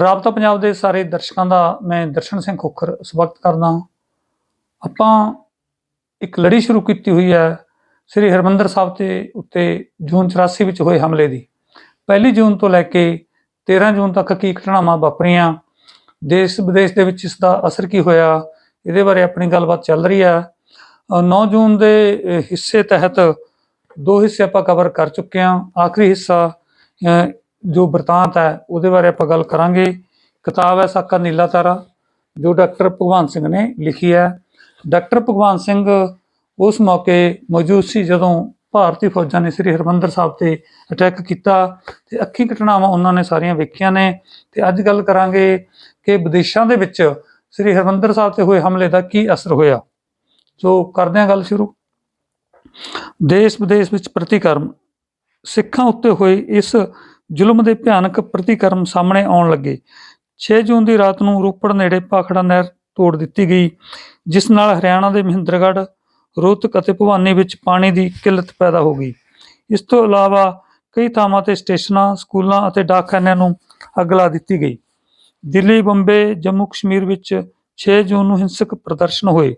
ਰਾਬਤਾ ਪੰਜਾਬ ਦੇ ਸਾਰੇ ਦਰਸ਼ਕਾਂ ਦਾ ਮੈਂ ਦਰਸ਼ਨ ਸਿੰਘ ਖੋਖਰ ਸਵਾਗਤ ਕਰਦਾ ਆਪਾਂ ਇੱਕ ਲੜੀ ਸ਼ੁਰੂ ਕੀਤੀ ਹੋਈ ਹੈ ਸ੍ਰੀ ਹਰਮੰਦਰ ਸਾਹਿਬ ਤੇ ਉੱਤੇ ਜੂਨ 84 ਵਿੱਚ ਹੋਏ ਹਮਲੇ ਦੀ। ਪਹਿਲੀ ਜੂਨ ਤੋਂ ਲੈ ਕੇ 13 ਜੂਨ ਤੱਕ ਕੀ ਘਟਨਾਵਾਂ ਵਾਪਰੀਆਂ ਦੇਸ਼ ਵਿਦੇਸ਼ ਦੇ ਵਿੱਚ ਇਸ ਦਾ ਅਸਰ ਕੀ ਹੋਇਆ ਇਹਦੇ ਬਾਰੇ ਆਪਣੀ ਗੱਲਬਾਤ ਚੱਲ ਰਹੀ ਹੈ। ਅ, 9 ਜੂਨ ਦੇ ਹਿੱਸੇ ਤਹਿਤ ਦੋ ਹਿੱਸੇ ਆਪਾਂ ਕਵਰ ਕਰ ਚੁੱਕੇ ਹਾਂ। ਆਖਰੀ ਹਿੱਸਾ ਜੋ ਬਰਤਾਂਤ ਹੈ, ਉਹਦੇ ਬਾਰੇ ਆਪਾਂ ਗੱਲ ਕਰਾਂਗੇ। ਕਿਤਾਬ ਹੈ ਸਾਕਾ ਨੀਲਾ ਤਾਰਾ, ਜੋ ਡਾਕਟਰ ਭਗਵਾਨ ਸਿੰਘ ਨੇ ਲਿਖੀ ਹੈ। ਡਾਕਟਰ ਭਗਵਾਨ ਸਿੰਘ ਉਸ ਮੌਕੇ ਮੌਜੂਦ ਸੀ ਜਦੋਂ ਭਾਰਤੀ ਫੌਜਾਂ ਨੇ ਸ੍ਰੀ ਹਰਮੰਦਰ ਸਾਹਿਬ ਤੇ ਅਟੈਕ ਕੀਤਾ ਤੇ ਅੱਖੀ ਘਟਨਾਵਾਂ ਉਹਨਾਂ ਨੇ ਸਾਰੀਆਂ ਵੇਖੀਆਂ ਨੇ। ਤੇ ਅੱਜ ਗੱਲ ਕਰਾਂਗੇ ਕਿ ਵਿਦੇਸ਼ਾਂ ਦੇ ਵਿੱਚ ਸ੍ਰੀ ਹਰਮੰਦਰ ਸਾਹਿਬ ਤੇ ਹੋਏ ਹਮਲੇ ਦਾ ਕੀ ਅਸਰ ਹੋਇਆ। ਸੋ ਕਰਦੇ ਹਾਂ ਗੱਲ ਸ਼ੁਰੂ। ਦੇਸ਼ ਵਿਦੇਸ਼ ਵਿੱਚ ਪ੍ਰਤੀਕਰਮ ਸਿੱਖਾਂ ਉੱਤੇ ਹੋਏ ਇਸ ਜ਼ੁਲਮ ਦੇ ਭਿਆਨਕ ਪ੍ਰਤੀਕਰਮ ਸਾਹਮਣੇ ਆਉਣ ਲੱਗੇ। 6 ਜੂਨ ਦੀ ਰਾਤ ਨੂੰ ਰੋਪੜ ਨੇੜੇ ਪਾਖੜਾ ਨਹਿਰ ਤੋੜ ਦਿੱਤੀ ਗਈ, ਜਿਸ ਨਾਲ ਹਰਿਆਣਾ ਦੇ ਮਹਿੰਦਰਗੜ੍ਹ, ਰੋਹਤਕ ਅਤੇ ਭਵਾਨੀ ਵਿੱਚ ਪਾਣੀ ਦੀ ਕਿੱਲਤ ਪੈਦਾ ਹੋ ਗਈ। ਇਸ ਤੋਂ ਇਲਾਵਾ ਕਈ ਥਾਵਾਂ ਤੇ ਸਟੇਸ਼ਨਾਂ, ਸਕੂਲਾਂ ਅਤੇ ਡਾਕਖਾਨਿਆਂ ਨੂੰ ਅੱਗ ਲਾ ਦਿੱਤੀ ਗਈ। ਦਿੱਲੀ, ਬੰਬੇ, ਜੰਮੂ, ਕਸ਼ਮੀਰ ਵਿੱਚ 6 ਜੂਨ ਨੂੰ ਹਿੰਸਕ ਪ੍ਰਦਰਸ਼ਨ ਹੋਏ।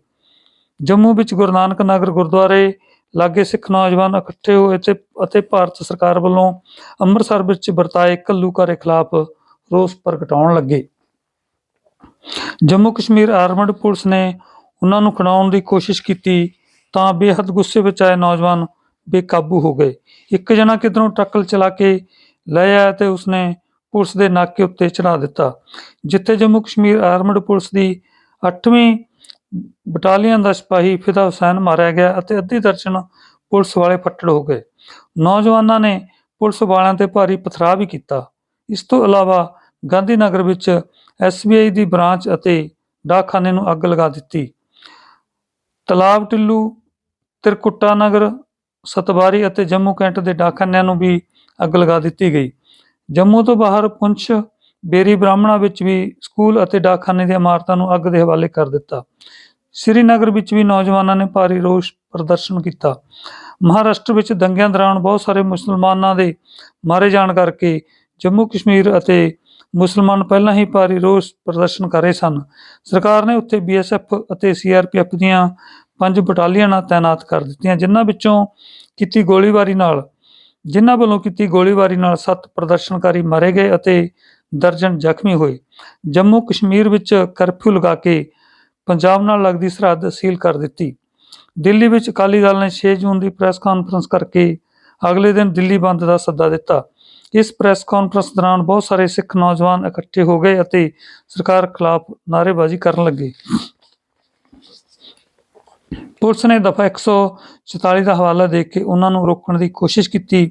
ਜੰਮੂ ਵਿੱਚ ਗੁਰੂ ਨਾਨਕ ਨਗਰ ਗੁਰਦੁਆਰੇ ਲਾਗੇ ਸਿੱਖ ਨੌਜਵਾਨ ਇਕੱਠੇ ਹੋਏ ਤੇ ਅਤੇ ਭਾਰਤ ਸਰਕਾਰ ਵੱਲੋਂ ਅੰਮ੍ਰਿਤਸਰ ਵਿੱਚ ਵਰਤਾਏ ਘੱਲੂਘਾਰੇ ਖਿਲਾਫ ਰੋਸ ਪ੍ਰਗਟਾਉਣ ਲੱਗੇ। ਜੰਮੂ ਕਸ਼ਮੀਰ ਆਰਮਡ ਪੁਲਿਸ ਨੇ ਉਹਨਾਂ ਨੂੰ ਖੜਾਉਣ ਦੀ ਕੋਸ਼ਿਸ਼ ਕੀਤੀ ਤਾਂ ਬੇਹੱਦ ਗੁੱਸੇ ਵਿੱਚ ਆਏ ਨੌਜਵਾਨ ਬੇਕਾਬੂ ਹੋ ਗਏ। ਇੱਕ ਜਣਾ ਕਿਧਰੋਂ ਟਰੱਕਲ ਚਲਾ ਕੇ ਲੈ ਆਇਆ ਤੇ ਉਸਨੇ ਪੁਲਿਸ ਦੇ ਨਾਕੇ ਉੱਤੇ ਚੜਾ ਦਿੱਤਾ, ਜਿੱਥੇ ਜੰਮੂ ਕਸ਼ਮੀਰ ਆਰਮਡ ਪੁਲਿਸ ਦੀ 8ਵੀਂ ਬਟਾਲੀਅਨ ਦਾ ਸਿਪਾਹੀ ਫਿਦਾ ਹੁਸੈਨ ਮਾਰਿਆ ਗਿਆ ਅਤੇ ਅੱਧੀ ਦਰਜਨ ਪੁਲਿਸ ਵਾਲੇ ਫੱਟੜ ਹੋ ਗਏ। ਨੌਜਵਾਨਾਂ ਨੇ ਪੁਲਿਸ ਵਾਲਿਆਂ ਤੇ ਭਾਰੀ ਪਥਰਾਅ ਵੀ ਕੀਤਾ। ਇਸ ਤੋਂ ਇਲਾਵਾ ਗਾਂਧੀ ਨਗਰ ਵਿੱਚ SBI ਦੀ ਬ੍ਰਾਂਚ ਅਤੇ ਡਾਕਖਾਨੇ ਨੂੰ ਅੱਗ ਲਗਾ ਦਿੱਤੀ। ਤਲਾਬ ਟਿੱਲੂ, ਤਿਰਕੁੱਟਾ ਨਗਰ ਸਤਵਾਰੀ ਅਤੇ ਜੰਮੂ ਕੈਂਟ ਦੇ ਡਾਕਖਾਨਿਆਂ ਨੂੰ ਵੀ ਅੱਗ ਲਗਾ ਦਿੱਤੀ ਗਈ। ਜੰਮੂ ਤੋਂ ਬਾਹਰ ਪੁੰਛ ਬੇਰੀ ਬ੍ਰਾਹਮਣਾ ਵਿੱਚ ਵੀ ਸਕੂਲ ਅਤੇ ਡਾਕਖਾਨੇ ਦੀਆਂ ਇਮਾਰਤਾਂ ਨੂੰ ਅੱਗ ਦੇ ਹਵਾਲੇ ਕਰ ਦਿੱਤਾ। ਸ੍ਰੀਨਗਰ ਵਿੱਚ ਵੀ ਨੌਜਵਾਨਾਂ ਨੇ ਭਾਰੀ ਰੋਸ ਪ੍ਰਦਰਸ਼ਨ ਕੀਤਾ। ਮਹਾਰਾਸ਼ਟਰ ਵਿੱਚ ਦੰਗਿਆਂ ਦੌਰਾਨ ਬਹੁਤ ਸਾਰੇ ਮੁਸਲਮਾਨਾਂ ਦੇ ਮਾਰੇ ਜਾਣ ਕਰਕੇ ਜੰਮੂ ਕਸ਼ਮੀਰ ਅਤੇ ਮੁਸਲਮਾਨ ਪਹਿਲਾਂ ਹੀ ਭਾਰੀ ਰੋਸ ਪ੍ਰਦਰਸ਼ਨ ਕਰ ਰਹੇ ਸਨ। ਸਰਕਾਰ ਨੇ ਉੱਥੇ ਬੀਐਸਐਫ ਅਤੇ ਸੀਆਰਪੀਐਫ ਦੀਆਂ ਪੰਜ ਬਟਾਲੀਅਨਾਂ ਤਾਇਨਾਤ ਕਰ ਦਿੱਤੀਆਂ, ਜਿਨ੍ਹਾਂ ਵਿੱਚੋਂ ਕੀਤੀ ਗੋਲੀਬਾਰੀ ਨਾਲ ਜਿਨ੍ਹਾਂ ਵੱਲੋਂ ਕੀਤੀ ਗੋਲੀਬਾਰੀ ਨਾਲ ਸੱਤ ਪ੍ਰਦਰਸ਼ਨਕਾਰੀ ਮਾਰੇ ਗਏ ਅਤੇ ਦਰਜਨ ਜ਼ਖਮੀ ਹੋਏ। ਜੰਮੂ ਕਸ਼ਮੀਰ ਵਿੱਚ ਕਰਫਿਊ ਲਗਾ ਕੇ ਪੰਜਾਬ ਨਾਲ ਲੱਗਦੀ ਸਰਹੱਦ ਸੀਲ ਕਰ ਦਿੱਤੀ। ਦਿੱਲੀ ਵਿੱਚ ਅਕਾਲੀ ਦਲ ਨੇ 6 ਜੂਨ ਦੀ ਪ੍ਰੈਸ ਕਾਨਫਰੰਸ ਕਰਕੇ ਅਗਲੇ ਦਿਨ ਦਿੱਲੀ ਬੰਦ ਦਾ ਸੱਦਾ ਦਿੱਤਾ। ਇਸ ਪ੍ਰੈਸ ਕਾਨਫਰੰਸ ਦੌਰਾਨ ਬਹੁਤ ਸਾਰੇ ਸਿੱਖ ਨੌਜਵਾਨ ਇਕੱਠੇ ਹੋ ਗਏ ਅਤੇ ਸਰਕਾਰ ਖਿਲਾਫ ਨਾਅਰੇਬਾਜ਼ੀ ਕਰਨ ਲੱਗੇ। ਪੁਲਿਸ ਨੇ ਦਫਾ 144 ਦਾ ਹਵਾਲਾ ਦੇ ਕੇ ਉਹਨਾਂ ਨੂੰ ਰੋਕਣ ਦੀ ਕੋਸ਼ਿਸ਼ ਕੀਤੀ,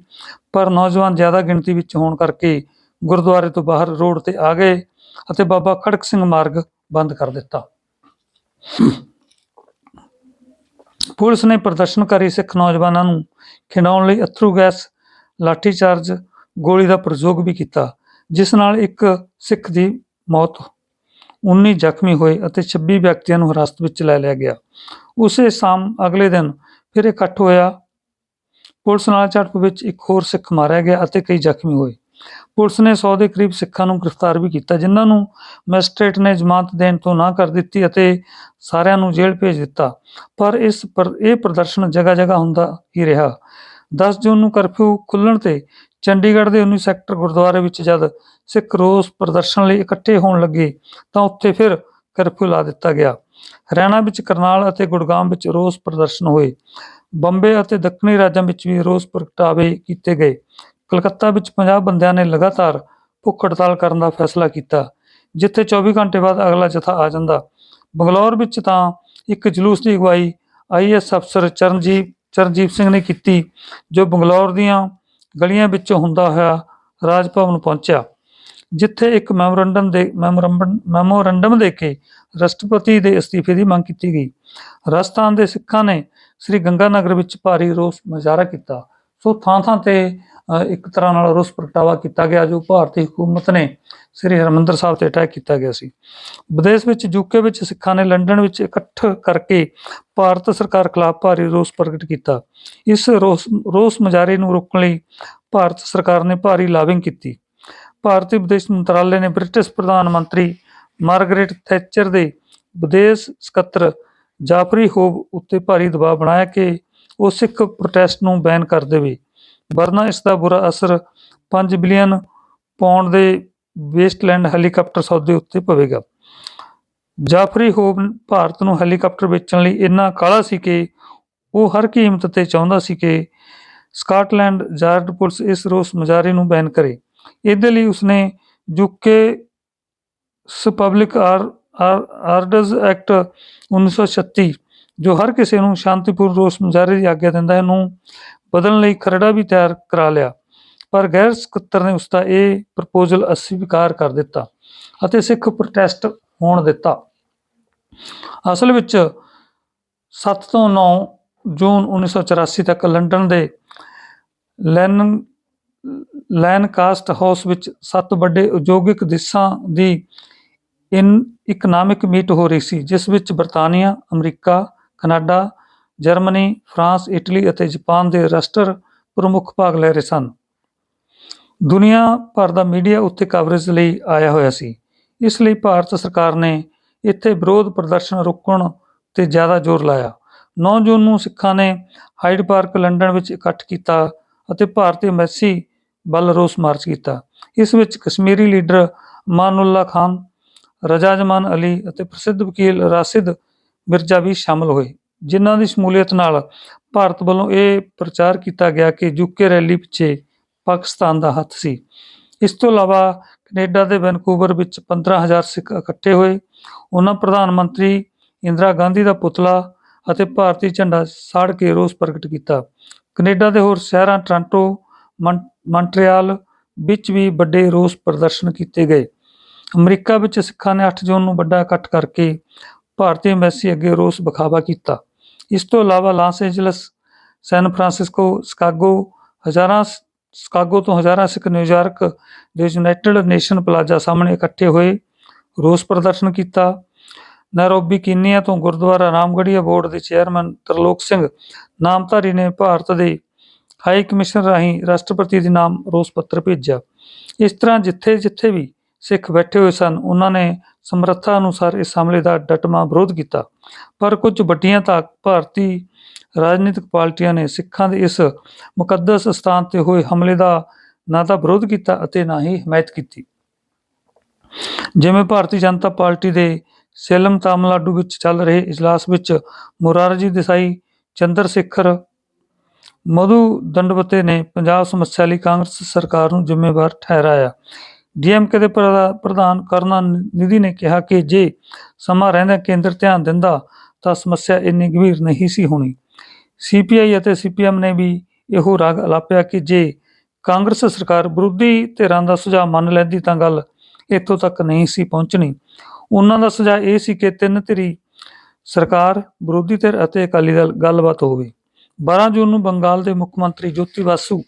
ਪਰ ਨੌਜਵਾਨ ਜ਼ਿਆਦਾ ਗਿਣਤੀ ਵਿੱਚ ਹੋਣ ਕਰਕੇ ਗੁਰਦੁਆਰੇ ਤੋਂ ਬਾਹਰ ਰੋਡ ਤੇ ਆ ਗਏ ਅਤੇ ਬਾਬਾ ਖੜਕ ਸਿੰਘ ਮਾਰਗ ਬੰਦ ਕਰ ਦਿੱਤਾ। ਪੁਲਿਸ ਨੇ ਪ੍ਰਦਰਸ਼ਨਕਾਰੀ ਸਿੱਖ ਨੌਜਵਾਨਾਂ ਨੂੰ ਖਿੰਡਾਉਣ ਲਈ ਅਥਰੂ ਗੈਸ ਲਾਠੀਚਾਰਜ ਗੋਲੀ ਦਾ ਪ੍ਰਯੋਗ ਵੀ ਕੀਤਾ, ਜਿਸ ਨਾਲ ਇੱਕ ਸਿੱਖ ਦੀ ਮੌਤ 19 ਜ਼ਖਮੀ ਹੋਏ ਅਤੇ 26 ਵਿਅਕਤੀਆਂ ਨੂੰ ਹਿਰਾਸਤ ਵਿੱਚ ਲੈ ਲਿਆ ਗਿਆ। ਉਸੇ ਸ਼ਾਮ ਅਗਲੇ ਦਿਨ ਫਿਰ ਇਕੱਠ ਹੋਇਆ। ਪੁਲਿਸ ਨਾਲ ਝੜਪ ਵਿੱਚ ਇੱਕ ਹੋਰ ਸਿੱਖ ਮਾਰਿਆ ਗਿਆ ਅਤੇ ਕਈ ਜ਼ਖਮੀ ਹੋਏ। ਪੁਲਿਸ ਨੇ 100 ਦੇ ਕਰੀਬ ਸਿੱਖਾਂ ਨੂੰ ਗ੍ਰਿਫਤਾਰ ਵੀ ਕੀਤਾ, ਜਿਨ੍ਹਾਂ ਨੂੰ ਮੈਜਿਸਟ੍ਰੇਟ ਨੇ ਜ਼ਮਾਨਤ ਦੇਣ ਤੋਂ ਨਾ ਕਰ ਦਿੱਤੀ ਅਤੇ ਸਾਰਿਆਂ ਨੂੰ ਜੇਲ੍ਹ ਭੇਜ ਦਿੱਤਾ। ਪਰ ਇਸ ਪਰ, ਇਹ ਪ੍ਰਦਰਸ਼ਨ ਜਗ੍ਹਾ ਜਗ੍ਹਾ ਹੁੰਦਾ ਹੀ ਰਿਹਾ। 10 ਜੂਨ ਨੂੰ ਕਰਫਿਊ ਖੁੱਲਣ ਤੇ ਚੰਡੀਗੜ੍ਹ ਦੇ 19 ਸੈਕਟਰ ਗੁਰਦੁਆਰੇ ਵਿੱਚ ਜਦ ਸਿੱਖ ਰੋਸ ਪ੍ਰਦਰਸ਼ਨ ਲਈ ਇਕੱਠੇ ਹੋਣ ਲੱਗੇ, ਤਾਂ ਉੱਥੇ ਫਿਰ ਕਰਫਿਊ ਲਾ ਦਿੱਤਾ ਗਿਆ। ਹਰਿਆਣਾ ਵਿੱਚ ਕਰਨਾਲ ਅਤੇ ਗੁੜਗਾਮ ਵਿੱਚ ਰੋਸ ਪ੍ਰਦਰਸ਼ਨ ਹੋਏ। ਬੰਬੇ ਅਤੇ ਦੱਖਣੀ ਰਾਜਾਂ ਵਿੱਚ ਵੀ ਰੋਸ ਪ੍ਰਗਟਾਵੇ ਕੀਤੇ ਗਏ। ਕਲਕੱਤਾ ਵਿੱਚ 50 ਬੰਦਿਆਂ ਨੇ ਲਗਾਤਾਰ ਭੁੱਖ ਹੜਤਾਲ ਕਰਨ ਦਾ ਫੈਸਲਾ ਕੀਤਾ, ਜਿੱਥੇ 24 ਘੰਟੇ ਬਾਅਦ ਅਗਲਾ ਜਥਾ ਆ ਜਾਂਦਾ। ਬੰਗਲੌਰ ਵਿੱਚ ਤਾਂ ਇੱਕ ਜਲੂਸ ਦੀ ਅਗਵਾਈ ਆਈਐਸ ਅਫਸਰ ਚਰਨਜੀਤ ਚਰਨਜੀਤ ਸਿੰਘ ਨੇ ਕੀਤੀ, ਜੋ ਬੰਗਲੌਰ ਦੀਆਂ ਗਲੀਆਂ ਵਿੱਚੋਂ ਹੁੰਦਾ ਹੋਇਆ ਰਾਜ ਭਵਨ ਪਹੁੰਚਿਆ, ਜਿੱਥੇ ਇੱਕ ਮੈਮੋਰੰਡਮ ਦੇ ਮੈਮੋਰੰਡਮ ਮੈਮੋਰੰਡਮ ਦੇ ਕੇ ਰਾਸ਼ਟਰਪਤੀ ਦੇ ਅਸਤੀਫੇ ਦੀ ਮੰਗ ਕੀਤੀ ਗਈ। ਰਾਜਸਥਾਨ ਦੇ ਸਿੱਖਾਂ ਨੇ ਸ੍ਰੀ ਗੰਗਾ ਨਗਰ ਵਿੱਚ ਭਾਰੀ ਰੋਸ ਮੁਜ਼ਾਹਰਾ ਕੀਤਾ। ਸੋ ਥਾਂ ਥਾਂ ਤੇ ਇੱਕ ਤਰ੍ਹਾਂ ਨਾਲ ਰੋਸ ਪ੍ਰਗਟਾਵਾ ਕੀਤਾ ਗਿਆ ਜੋ ਭਾਰਤੀ ਹਕੂਮਤ ਨੇ ਸ੍ਰੀ ਹਰਿਮੰਦਰ ਸਾਹਿਬ ਤੇ ਅਟੈਕ ਕੀਤਾ ਗਿਆ ਸੀ। ਵਿਦੇਸ਼ ਵਿੱਚ ਯੂਕੇ ਵਿੱਚ ਸਿੱਖਾਂ ਨੇ ਲੰਡਨ ਵਿੱਚ ਇਕੱਠ ਕਰਕੇ ਭਾਰਤ ਸਰਕਾਰ ਖਿਲਾਫ ਭਾਰੀ ਰੋਸ ਪ੍ਰਗਟ ਕੀਤਾ। ਇਸ ਰੋਸ ਰੋਸ ਮੁਜ਼ਾਹਰੇ ਨੂੰ ਰੋਕਣ ਲਈ ਭਾਰਤ ਸਰਕਾਰ ਨੇ ਭਾਰੀ ਲਾਬਿੰਗ ਕੀਤੀ। ਭਾਰਤੀ ਵਿਦੇਸ਼ ਮੰਤਰਾਲੇ ਨੇ ਬ੍ਰਿਟਿਸ਼ ਪ੍ਰਧਾਨ ਮੰਤਰੀ ਮਾਰਗਰੇਟ ਥੈਚਰ ਦੇ ਵਿਦੇਸ਼ ਸਕੱਤਰ ਜਾਫਰੀ ਹੋਬ ਉੱਤੇ ਭਾਰੀ ਦਬਾਅ ਬਣਾਇਆ ਕਿ ਉਹ ਸਿੱਖ ਪ੍ਰੋਟੈਸਟ ਨੂੰ ਬੈਨ ਕਰ ਦੇਵੇ। ਵਰਨਾ ਇਸ ਦਾ ਬੁਰਾ ਅਸਰ 5 ਬਿਲੀਅਨ ਪੌਂਡ ਦੇ ਵੇਸਟਲੈਂਡ ਹੈਲੀਕਾਪਟਰ ਸੌਦੇ ਉੱਤੇ ਪਵੇਗਾ। ਜਾਫਰੀ ਹੋਬ ਭਾਰਤ ਨੂੰ ਹੈਲੀਕਾਪਟਰ ਵੇਚਣ ਲਈ ਇੰਨਾ ਕਾਲਾ ਸੀ ਕਿ ਉਹ ਹਰ ਕੀਮਤ ਤੇ ਚਾਹੁੰਦਾ ਸੀ ਕਿ ਸਕਾਟਲੈਂਡ ਯਾਰਡ ਪੁਲਿਸ ਇਸ ਰੋਸ ਮੁਜ਼ਾਹਰੇ ਨੂੰ ਬੈਨ ਕਰੇ। ਇਹਦੇ ਲਈ ਉਸਨੇ ਯੂਕੇ ਪਬਲਿਕ ਆਰਡਰਸ ਐਕਟ 1936 ਜੋ ਹਰ ਕਿਸੇ ਨੂੰ ਸ਼ਾਂਤੀਪੂਰਨ ਰੋਸ ਮੁਜ਼ਾਹਰੇ ਦੀ ਆਗਿਆ ਦਿੰਦਾ ਹੈ, ਨੂੰ ਬਦਲਣ ਲਈ ਖਰੜਾ ਵੀ ਤਿਆਰ ਕਰਾ ਲਿਆ। ਪਰ ਗੈਰ ਸਕੱਤਰ ਨੇ ਉਸ ਦਾ ਇਹ ਪ੍ਰਪੋਜ਼ਲ ਅਸਵੀਕਾਰ ਕਰ ਦਿੱਤਾ ਅਤੇ ਸਿੱਖ ਪ੍ਰੋਟੈਸਟ ਹੋਣ ਦਿੱਤਾ। ਅਸਲ ਵਿੱਚ 7 ਤੋਂ 9 ਜੂਨ 1984 ਤੱਕ ਲੰਡਨ ਦੇ ਲੈਨ ਲੈਨਕਾਸਟ ਹਾਊਸ ਵਿੱਚ ਸੱਤ ਵੱਡੇ ਉਦਯੋਗਿਕ ਦੇਸ਼ਾਂ ਦੀ ਇਨ ਇਕਨੋਮਿਕ ਮੀਟ ਹੋ ਰਹੀ ਸੀ, ਜਿਸ ਵਿੱਚ ਬਰਤਾਨੀਆ, America, Canada Germany, France, Italy ਅਤੇ ਜਾਪਾਨ ਦੇ ਰਾਸ਼ਟਰ ਪ੍ਰਮੁੱਖ ਭਾਗ ਲੈ ਰਹੇ ਸਨ। ਦੁਨੀਆ ਭਰ ਦਾ ਮੀਡੀਆ ਉੱਥੇ ਕਵਰੇਜ ਲਈ ਆਇਆ ਹੋਇਆ ਸੀ। ਇਸ ਲਈ ਭਾਰਤ ਸਰਕਾਰ ਨੇ ਇੱਥੇ ਵਿਰੋਧ ਪ੍ਰਦਰਸ਼ਨ ਰੋਕਣ ਤੇ ਜ਼ਿਆਦਾ ਜ਼ੋਰ ਲਾਇਆ। 9 ਜੂਨ ਨੂੰ ਸਿੱਖਾਂ ਨੇ ਹਾਈਡ ਪਾਰਕ ਲੰਡਨ ਵਿੱਚ ਇਕੱਠ ਕੀਤਾ ਅਤੇ ਭਾਰਤੀ ਐਮਬੈਸੀ ਵੱਲ ਰੋਸ ਮਾਰਚ ਕੀਤਾ। ਇਸ ਵਿੱਚ ਕਸ਼ਮੀਰੀ ਲੀਡਰ ਮਾਨੁੱਲਾ ਖਾਨ, ਰਜਾ ਜਮਾਨ ਅਲੀ ਅਤੇ ਪ੍ਰਸਿੱਧ ਵਕੀਲ ਰਾਸਿਦ ਮਿਰਜ਼ਾ ਵੀ ਸ਼ਾਮਲ ਹੋਏ। ਜਿਨ੍ਹਾਂ ਦੀ ਸ਼ਮੂਲੀਅਤ ਨਾਲ ਭਾਰਤ ਵੱਲੋਂ ਇਹ ਪ੍ਰਚਾਰ ਕੀਤਾ ਗਿਆ ਕਿ ਯੂਕੇ ਰੈਲੀ ਪਿੱਛੇ ਪਾਕਿਸਤਾਨ ਦਾ ਹੱਥ ਸੀ। ਇਸ ਤੋਂ ਇਲਾਵਾ ਕੈਨੇਡਾ ਦੇ ਵੈਨਕੂਵਰ ਵਿੱਚ 15000 ਸਿੱਖ ਇਕੱਠੇ ਹੋਏ ਉਹਨਾਂ ਪ੍ਰਧਾਨ ਮੰਤਰੀ ਇੰਦਰਾ ਗਾਂਧੀ ਦਾ ਪੁਤਲਾ ਅਤੇ ਭਾਰਤੀ ਝੰਡਾ ਸਾੜ ਕੇ ਰੋਸ ਪ੍ਰਗਟ ਕੀਤਾ। ਕੈਨੇਡਾ ਦੇ ਹੋਰ ਸ਼ਹਿਰਾਂ ਟ੍ਰਾਂਟੋ, ਮਨ- ਵਿੱਚ ਵੀ ਵੱਡੇ ਰੋਸ ਪ੍ਰਦਰਸ਼ਨ ਕੀਤੇ ਗਏ। ਅਮਰੀਕਾ ਵਿੱਚ ਸਿੱਖਾਂ ਨੇ 8 ਜੂਨ ਨੂੰ ਵੱਡਾ ਇਕੱਠ ਕਰਕੇ ਭਾਰਤੀ ਐਮਬੈਸੀ ਅੱਗੇ ਰੋਸ ਵਿਖਾਵਾ ਕੀਤਾ। ਇਸ ਤੋਂ ਇਲਾਵਾ Los Angeles, San Francisco, Chicago, ਹਜ਼ਾਰਾਂ ਸ਼ਿਕਾਗੋ ਤੋਂ ਹਜ਼ਾਰਾਂ ਸਿੱਖ ਨਿਊਯਾਰਕ ਦੇ ਯੂਨਾਈਟਿਡ ਨੇਸ਼ਨ ਪਲਾਜ਼ਾ ਸਾਹਮਣੇ ਇਕੱਠੇ ਹੋਏ, ਰੋਸ ਪ੍ਰਦਰਸ਼ਨ ਕੀਤਾ। ਨੈਰੋਬੀ ਕੀਨੀਆ ਤੋਂ ਗੁਰਦੁਆਰਾ ਰਾਮਗੜੀਆ ਬੋਰਡ ਦੇ ਚੇਅਰਮੈਨ ਤਰਲੋਕ ਸਿੰਘ ਨਾਮਧਾਰੀ ਨੇ ਭਾਰਤ ਦੇ ਹਾਈ ਕਮਿਸ਼ਨ ਰਾਹੀਂ ਰਾਸ਼ਟਰਪਤੀ ਦੇ ਨਾਮ ਰੋਸ ਪੱਤਰ ਭੇਜਿਆ। ਇਸ ਤਰ੍ਹਾਂ ਜਿੱਥੇ ਜਿੱਥੇ ਵੀ ਸਿੱਖ ਬੈਠੇ ਹੋਏ ਸਨ। ਉਹਨਾਂ ਨੇ ਸਮਰੱਥਾ ਅਨੁਸਾਰ ਇਸ ਹਮਲੇ ਦਾ ਡਟਮਾ ਵਿਰੋਧ ਕੀਤਾ। ਪਰ ਕੁਝ ਵੱਡੀਆਂ ਤਾਂ ਭਾਰਤੀ ਰਾਜਨੀਤਿਕ ਪਾਰਟੀਆਂ ਨੇ ਸਿੱਖਾਂ ਦੇ ਇਸ ਮੁਕੱਦਸ ਸਥਾਨ ਤੇ ਹੋਏ ਹਮਲੇ ਦਾ ਨਾ ਤਾਂ ਵਿਰੋਧ ਕੀਤਾ ਅਤੇ ਨਾ ਹੀ ਹਮਾਇਤ ਕੀਤੀ। ਜਿਵੇਂ ਭਾਰਤੀ ਜਨਤਾ ਪਾਰਟੀ ਦੇ ਸੇਲਮ ਤਾਮਿਲਨਾਡੂ ਵਿੱਚ ਚੱਲ ਰਹੇ ਇਜਲਾਸ ਵਿੱਚ ਮੁਰਾਰਜੀ ਦੇਸਾਈ ਚੰਦਰ ਸ਼ੇਖਰ ਮਧੂ ਦੰਡਵਤੇ ਨੇ ਪੰਜਾਬ ਸਮੱਸਿਆ ਲਈ ਕਾਂਗਰਸ ਸਰਕਾਰ ਨੂੰ ਜ਼ਿੰਮੇਵਾਰ ਠਹਿਰਾਇਆ। ਡੀਐਮਕੇ ਦੇ ਪ੍ਰਧਾ- ਪ੍ਰਧਾਨ ਕਰਨਾ ਨਿਧੀ ਨੇ ਕਿਹਾ ਕਿ ਜੇ ਸਮਾਂ ਰਹਿੰਦਾ ਕੇਂਦਰ ਧਿਆਨ ਦਿੰਦਾ ਤਾਂ ਸਮੱਸਿਆ ਇੰਨੀ ਗੰਭੀਰ ਨਹੀਂ ਸੀ ਹੋਣੀ। ਸੀਪੀਆਈ ਅਤੇ ਸੀਪੀਐਮ ਨੇ ਵੀ ਇਹੋ ਰਾਗ ਅਲਾਪਿਆ ਕਿ ਜੇ ਕਾਂਗਰਸ ਸਰਕਾਰ ਵਿਰੋਧੀ ਧਿਰਾਂ ਦਾ ਸੁਝਾਅ ਮੰਨ ਲੈਂਦੀ ਤਾਂ ਗੱਲ ਇੱਥੋਂ ਤੱਕ ਨਹੀਂ ਸੀ ਪਹੁੰਚਣੀ। ਉਹਨਾਂ ਦਾ ਸੁਝਾਅ ਇਹ ਸੀ ਕਿ ਤਿੰਨ ਧਿਰੀ ਸਰਕਾਰ, ਵਿਰੋਧੀ ਧਿਰ ਅਤੇ ਅਕਾਲੀ ਦਲ ਗੱਲਬਾਤ ਹੋਵੇ। 12 ਜੂਨ ਨੂੰ ਬੰਗਾਲ ਦੇ ਮੁੱਖ ਮੰਤਰੀ ਜੋਤੀ ਬਾਸੂ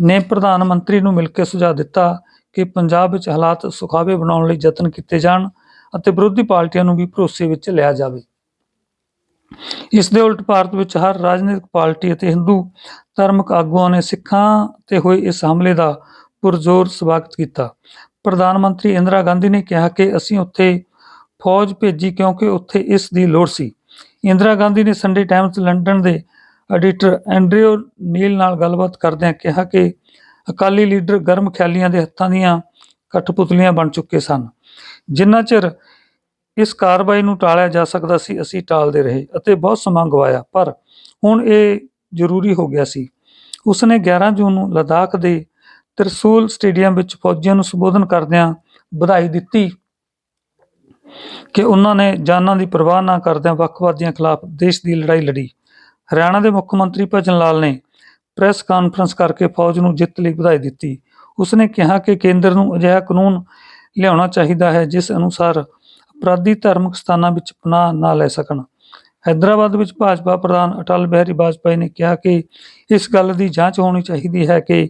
ਨੇ ਪ੍ਰਧਾਨ ਮੰਤਰੀ ਨੂੰ ਮਿਲ ਕੇ ਸੁਝਾਅ ਦਿੱਤਾ ਕਿ ਪੰਜਾਬ ਵਿੱਚ ਹਾਲਾਤ ਸੁਖਾਵੇ ਬਣਾਉਣ ਲਈ ਯਤਨ ਕੀਤੇ ਜਾਣ ਅਤੇ ਵਿਰੋਧੀ ਪਾਰਟੀਆਂ ਨੂੰ ਵੀ ਭਰੋਸੇ ਵਿੱਚ ਲਿਆ ਜਾਵੇ। ਇਸ ਦੇ ਉਲਟ ਭਾਰਤ ਵਿੱਚ ਹਰ ਰਾਜਨੀਤਿਕ ਪਾਰਟੀ ਅਤੇ ਹਿੰਦੂ ਧਾਰਮਿਕ ਆਗੂਆਂ ਨੇ ਸਿੱਖਾਂ ਤੇ ਹੋਏ ਇਸ ਹਮਲੇ ਦਾ ਪੁਰਜ਼ੋਰ ਸਵਾਗਤ ਕੀਤਾ। ਪ੍ਰਧਾਨ ਮੰਤਰੀ ਇੰਦਰਾ ਗਾਂਧੀ ਨੇ ਕਿਹਾ ਕਿ ਅਸੀਂ ਉੱਥੇ ਫੌਜ ਭੇਜੀ ਕਿਉਂਕਿ ਉੱਥੇ ਇਸ ਦੀ ਲੋੜ ਸੀ। ਇੰਦਰਾ ਗਾਂਧੀ ਨੇ ਸੰਡੇ ਟਾਈਮਜ਼ ਲੰਡਨ ਦੇ ਐਡੀਟਰ ਐਂਡਰਿਓ ਨੀਲ ਨਾਲ ਗੱਲਬਾਤ ਕਰਦਿਆਂ ਕਿਹਾ ਕਿ ਅਕਾਲੀ ਲੀਡਰ ਗਰਮ ਖਿਆਲੀਆਂ ਦੇ ਹੱਥਾਂ ਦੀਆਂ ਕਠਪੁਤਲੀਆਂ ਬਣ ਚੁੱਕੇ ਸਨ। ਜਿੰਨਾ ਚਿਰ ਇਸ ਕਾਰਵਾਈ ਨੂੰ ਟਾਲਿਆ ਜਾ ਸਕਦਾ ਸੀ, ਅਸੀਂ ਟਾਲਦੇ ਰਹੇ ਅਤੇ ਬਹੁਤ ਸਮਾਂ ਗਵਾਇਆ, ਪਰ ਹੁਣ ਇਹ ਜ਼ਰੂਰੀ ਹੋ ਗਿਆ ਸੀ। ਉਸਨੇ 11 ਜੂਨ ਨੂੰ ਲਦਾਖ ਦੇ ਤਰਸੂਲ ਸਟੇਡੀਅਮ ਵਿੱਚ ਫੌਜੀਆਂ ਨੂੰ ਸੰਬੋਧਨ ਕਰਦਿਆਂ ਵਧਾਈ ਦਿੱਤੀ ਕਿ ਉਹਨਾਂ ਨੇ ਜਾਨਾਂ ਦੀ ਪਰਵਾਹ ਨਾ ਕਰਦਿਆਂ ਵੱਖਵਾਦੀਆਂ ਖਿਲਾਫ ਦੇਸ਼ ਦੀ ਲੜਾਈ ਲੜੀ। ਹਰਿਆਣਾ ਦੇ ਮੁੱਖ ਮੰਤਰੀ ਭਜਨ ਲਾਲ ਨੇ ਪ੍ਰੈਸ ਕਾਨਫਰੰਸ ਕਰਕੇ ਫੌਜ ਨੂੰ ਜਿੱਤ ਲਈ ਵਧਾਈ ਦਿੱਤੀ। ਉਸਨੇ ਕਿਹਾ ਕਿ ਕੇਂਦਰ ਨੂੰ ਅਜਿਹਾ ਕਾਨੂੰਨ ਲਿਆਉਣਾ ਚਾਹੀਦਾ ਹੈ ਜਿਸ ਅਨੁਸਾਰ ਅਪਰਾਧੀ ਧਾਰਮਿਕ ਸਥਾਨਾਂ ਵਿੱਚ ਪਨਾਹ ਨਾ ਲੈ ਸਕਣ। ਹੈਦਰਾਬਾਦ ਵਿੱਚ ਭਾਜਪਾ ਪ੍ਰਧਾਨ ਅਟਲ ਬਿਹਾਰੀ ਵਾਜਪਾਈ ਨੇ ਕਿਹਾ ਕਿ ਇਸ ਗੱਲ ਦੀ ਜਾਂਚ ਹੋਣੀ ਚਾਹੀਦੀ ਹੈ ਕਿ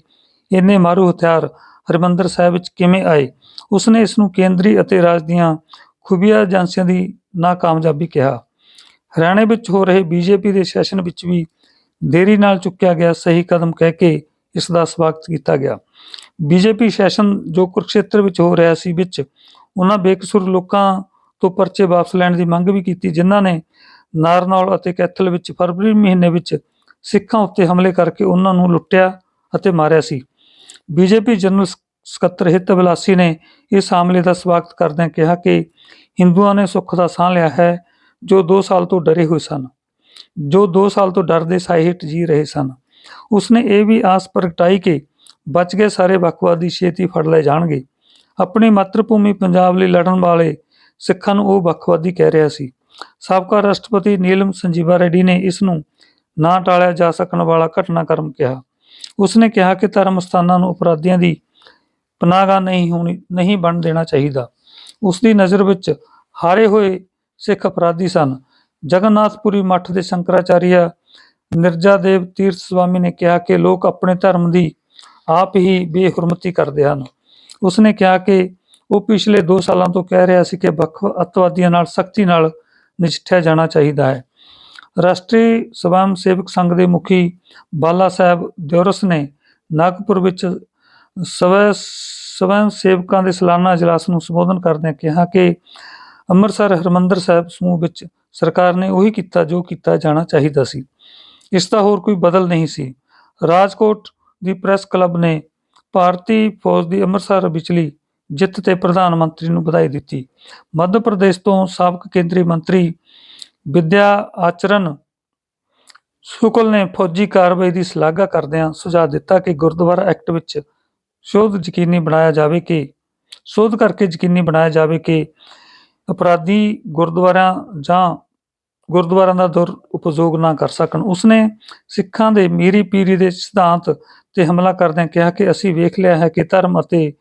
ਇੰਨੇ ਮਾਰੂ ਹਥਿਆਰ ਹਰਿਮੰਦਰ ਸਾਹਿਬ ਵਿੱਚ ਕਿਵੇਂ ਆਏ। ਉਸਨੇ ਇਸ ਨੂੰ ਕੇਂਦਰੀ ਅਤੇ ਰਾਜ ਦੀਆਂ ਖੁਫੀਆ ਏਜੰਸੀਆਂ ਦੀ ਨਾਕਾਮਯਾਬੀ ਕਿਹਾ। ਹਰਿਆਣੇ ਵਿੱਚ ਹੋ ਰਹੇ ਬੀਜੇਪੀ ਦੇ ਸੈਸ਼ਨ ਵਿੱਚ ਵੀ ਦੇਰੀ ਨਾਲ ਚੁੱਕਿਆ ਗਿਆ, ਸਹੀ ਕਦਮ ਕਹਿ ਕੇ ਇਸ ਦਾ ਸਵਾਗਤ ਕੀਤਾ ਗਿਆ। ਬੀਜੇਪੀ ਸੈਸ਼ਨ ਜੋ ਕੁਰਕਸ਼ੇਤਰ ਵਿੱਚ ਹੋ ਰਿਹਾ ਸੀ ਵਿੱਚ, ਉਹਨਾਂ ਬੇਕਸੂਰ ਲੋਕਾਂ ਤੋਂ ਪਰਚੇ ਵਾਪਸ ਲੈਣ ਦੀ ਮੰਗ ਵੀ ਕੀਤੀ, ਜਿਨ੍ਹਾਂ ਨੇ ਨਾਰਨੌਲ ਅਤੇ ਕੈਥਲ ਵਿੱਚ ਫਰਵਰੀ ਮਹੀਨੇ ਵਿੱਚ ਸਿੱਖਾਂ ਉੱਤੇ ਹਮਲੇ ਕਰਕੇ ਉਹਨਾਂ ਨੂੰ ਲੁੱਟਿਆ ਅਤੇ ਮਾਰਿਆ ਸੀ। ਬੀਜੇਪੀ ਜਨਰਲ ਸਕੱਤਰ ਹਿੱਤ ਬਿਲਾਸੀ ਨੇ ਇਸ ਹਮਲੇ ਦਾ ਸਵਾਗਤ ਕਰਦਿਆਂ ਕਿਹਾ ਕਿ ਹਿੰਦੂਆਂ ਨੇ ਸੁੱਖ ਦਾ ਸਾਹ ਲਿਆ ਹੈ ਜੋ 2 ਸਾਲ ਤੋਂ ਡਰੇ ਹੋਏ ਸਨ। ਜੋ 2 ਸਾਲ ਤੋਂ ਡਰਦੇ ਸਾਏ ਹੇਠ ਜੀ ਰਹੇ ਸਨ। ਉਸਨੇ ਇਹ ਵੀ ਆਸ ਪ੍ਰਗਟਾਈ ਕਿ ਬਚ ਗਏ ਸਾਰੇ ਵੱਖਵਾਦੀ ਛੇਤੀ ਫੜ ਲਏ ਜਾਣਗੇ। ਆਪਣੀ ਮਾਤਰ ਭੂਮੀ ਪੰਜਾਬ ਲਈ ਲੜਨ ਵਾਲੇ ਸਿੱਖਾਂ ਨੂੰ ਉਹ ਵੱਖਵਾਦੀ ਕਹਿ ਰਿਹਾ ਸੀ। ਸਾਬਕਾ ਰਾਸ਼ਟਰਪਤੀ ਨੀਲਮ ਸੰਜੀਵਾ ਰੈਡੀ ਨੇ ਇਸ ਨੂੰ ਨਾ ਟਾਲਿਆ ਜਾ ਸਕਣ ਵਾਲਾ ਘਟਨਾਕ੍ਰਮ ਕਿਹਾ। ਉਸਨੇ ਕਿਹਾ ਕਿ ਧਰਮ ਸਥਾਨਾਂ ਨੂੰ ਅਪਰਾਧੀਆਂ ਦੀ ਪਨਾਹਗਾਹ ਨਹੀਂ ਹੋਣੀ, ਨਹੀਂ ਬਣ ਦੇਣਾ ਚਾਹੀਦਾ। ਉਸ ਦੀ ਨਜ਼ਰ ਵਿੱਚ ਹਾਰੇ ਹੋਏ ਸਿੱਖ ਅਪਰਾਧੀ ਸਨ। ਜਗਨਨਾਥਪੁਰੀ ਮੱਠ ਦੇ ਸ਼ੰਕਰਾਚਾਰੀਆ ਨਿਰਜਾ ਦੇਵ ਤੀਰਥ ਸਵਾਮੀ ਨੇ ਕਿਹਾ ਕਿ ਲੋਕ ਆਪਣੇ ਧਰਮ ਦੀ ਆਪ ਹੀ ਬੇਹੁਰਮਤੀ ਕਰਦੇ ਹਨ। ਉਸਨੇ ਕਿਹਾ ਕਿ ਉਹ ਪਿਛਲੇ 2 ਸਾਲਾਂ ਤੋਂ ਕਹਿ ਰਿਹਾ ਸੀ ਕਿ ਵੱਖ ਅੱਤਵਾਦੀਆਂ ਨਾਲ ਸਖਤੀ ਨਾਲ ਨਜਿੱਠਿਆ ਜਾਣਾ ਚਾਹੀਦਾ ਹੈ। ਰਾਸ਼ਟਰੀ ਸਵੈਮ ਸੇਵਕ ਸੰਘ ਦੇ ਮੁਖੀ ਬਾਲਾ ਸਾਹਿਬ ਦਿਉਰਸ ਨੇ ਨਾਗਪੁਰ ਵਿੱਚ ਸਵੈ ਸਵੈਮ ਸੇਵਕਾਂ ਦੇ ਸਾਲਾਨਾ ਇਜਲਾਸ ਨੂੰ ਸੰਬੋਧਨ ਕਰਦਿਆਂ ਕਿਹਾ ਕਿ ਅੰਮ੍ਰਿਤਸਰ ਹਰਮੰਦਰ ਸਾਹਿਬ ਸਮੂਹ ਵਿੱਚ ਸਰਕਾਰ ਨੇ ਉਹੀ ਕੀਤਾ ਜੋ ਕੀਤਾ ਜਾਣਾ ਚਾਹੀਦਾ ਸੀ। ਇਸ ਦਾ ਹੋਰ ਕੋਈ ਬਦਲ ਨਹੀਂ ਸੀ। ਰਾਜਕੋਟ ਦੀ ਪ੍ਰੈਸ ਕਲੱਬ ਨੇ ਭਾਰਤੀ ਫੌਜ ਦੀ ਅੰਮ੍ਰਿਤਸਰ ਵਿਚਲੀ ਜਿੱਤ ਤੇ ਪ੍ਰਧਾਨ ਮੰਤਰੀ ਨੂੰ ਵਧਾਈ ਦਿੱਤੀ। ਮੱਧ ਪ੍ਰਦੇਸ਼ ਤੋਂ ਸਾਬਕਾ ਕੇਂਦਰੀ ਮੰਤਰੀ ਵਿਦਿਆ ਆਚਰਨ ਸ਼ੁਕਲ ਨੇ ਫੌਜੀ ਕਾਰਵਾਈ ਦੀ ਸ਼ਲਾਘਾ ਕਰਦਿਆਂ ਸੁਝਾਅ ਦਿੱਤਾ ਕਿ ਗੁਰਦੁਆਰਾ ਐਕਟ ਵਿੱਚ ਸੋਧ ਯਕੀਨੀ ਬਣਾਇਆ ਜਾਵੇ ਕਿ, ਸੋਧ ਕਰਕੇ ਯਕੀਨੀ ਬਣਾਇਆ ਜਾਵੇ ਕਿ ਅਪਰਾਧੀ ਗੁਰਦੁਆਰਿਆਂ ਜਾਂ ਗੁਰਦੁਆਰਿਆਂ ਦਾ ਦੁਰ ਉਪਯੋਗ ਨਾ ਕਰ ਸਕਣ। ਉਸਨੇ ਸਿੱਖਾਂ ਦੇ ਮੀਰੀ ਪੀਰੀ ਦੇ ਸਿਧਾਂਤ ਤੇ ਹਮਲਾ ਕਰਦਿਆਂ ਕਿਹਾ ਕਿ ਅਸੀਂ ਵੇਖ ਲਿਆ ਹੈ ਕਿ ਧਰਮ ਅਤੇ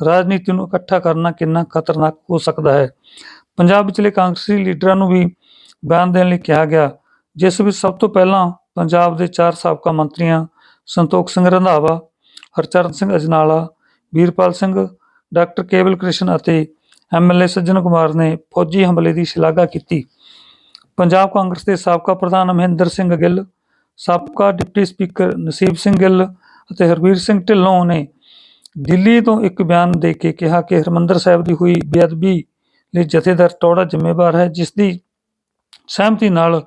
ਰਾਜਨੀਤੀ ਨੂੰ ਇਕੱਠਾ ਕਰਨਾ ਕਿੰਨਾ ਖਤਰਨਾਕ ਹੋ ਸਕਦਾ ਹੈ। ਪੰਜਾਬ ਵਿਚਲੇ ਕਾਂਗਰਸੀ ਲੀਡਰਾਂ ਨੂੰ ਵੀ ਬਿਆਨ ਦੇਣ ਲਈ ਕਿਹਾ ਗਿਆ, ਜਿਸ ਵਿੱਚ ਸਭ ਤੋਂ ਪਹਿਲਾਂ ਪੰਜਾਬ ਦੇ ਚਾਰ ਸਾਬਕਾ ਮੰਤਰੀਆਂ ਸੰਤੋਖ ਸਿੰਘ ਰੰਧਾਵਾ, ਹਰਚਰਨ ਸਿੰਘ ਅਜਨਾਲਾ, ਵੀਰਪਾਲ ਸਿੰਘ, ਡਾਕਟਰ ਕੇਵਲ ਕ੍ਰਿਸ਼ਨ ਅਤੇ ਐਮਐਲਏ ਸੱਜਣ ਕੁਮਾਰ ਨੇ ਫੌਜੀ ਹਮਲੇ ਦੀ ਸ਼ਲਾਘਾ ਕੀਤੀ। ਪੰਜਾਬ ਕਾਂਗਰਸ ਦੇ ਸਾਬਕਾ ਪ੍ਰਧਾਨ ਮਹਿੰਦਰ ਸਿੰਘ ਗਿੱਲ, ਸਾਬਕਾ ਡਿਪਟੀ ਸਪੀਕਰ ਨਸੀਬ ਸਿੰਘ ਗਿੱਲ ਅਤੇ ਹਰਵੀਰ ਸਿੰਘ ਢਿੱਲੋਂ ਨੇ ਦਿੱਲੀ ਤੋਂ ਇੱਕ ਬਿਆਨ ਦੇ ਕੇ ਕਿਹਾ ਕਿ ਹਰਮੰਦਰ ਸਾਹਿਬ ਦੀ ਹੋਈ ਬੇਅਦਬੀ ਲਈ ਜਥੇਦਾਰ ਟੋੜਾ ਜ਼ਿੰਮੇਵਾਰ ਹੈ, ਜਿਸ ਦੀ ਸਹਿਮਤੀ ਨਾਲ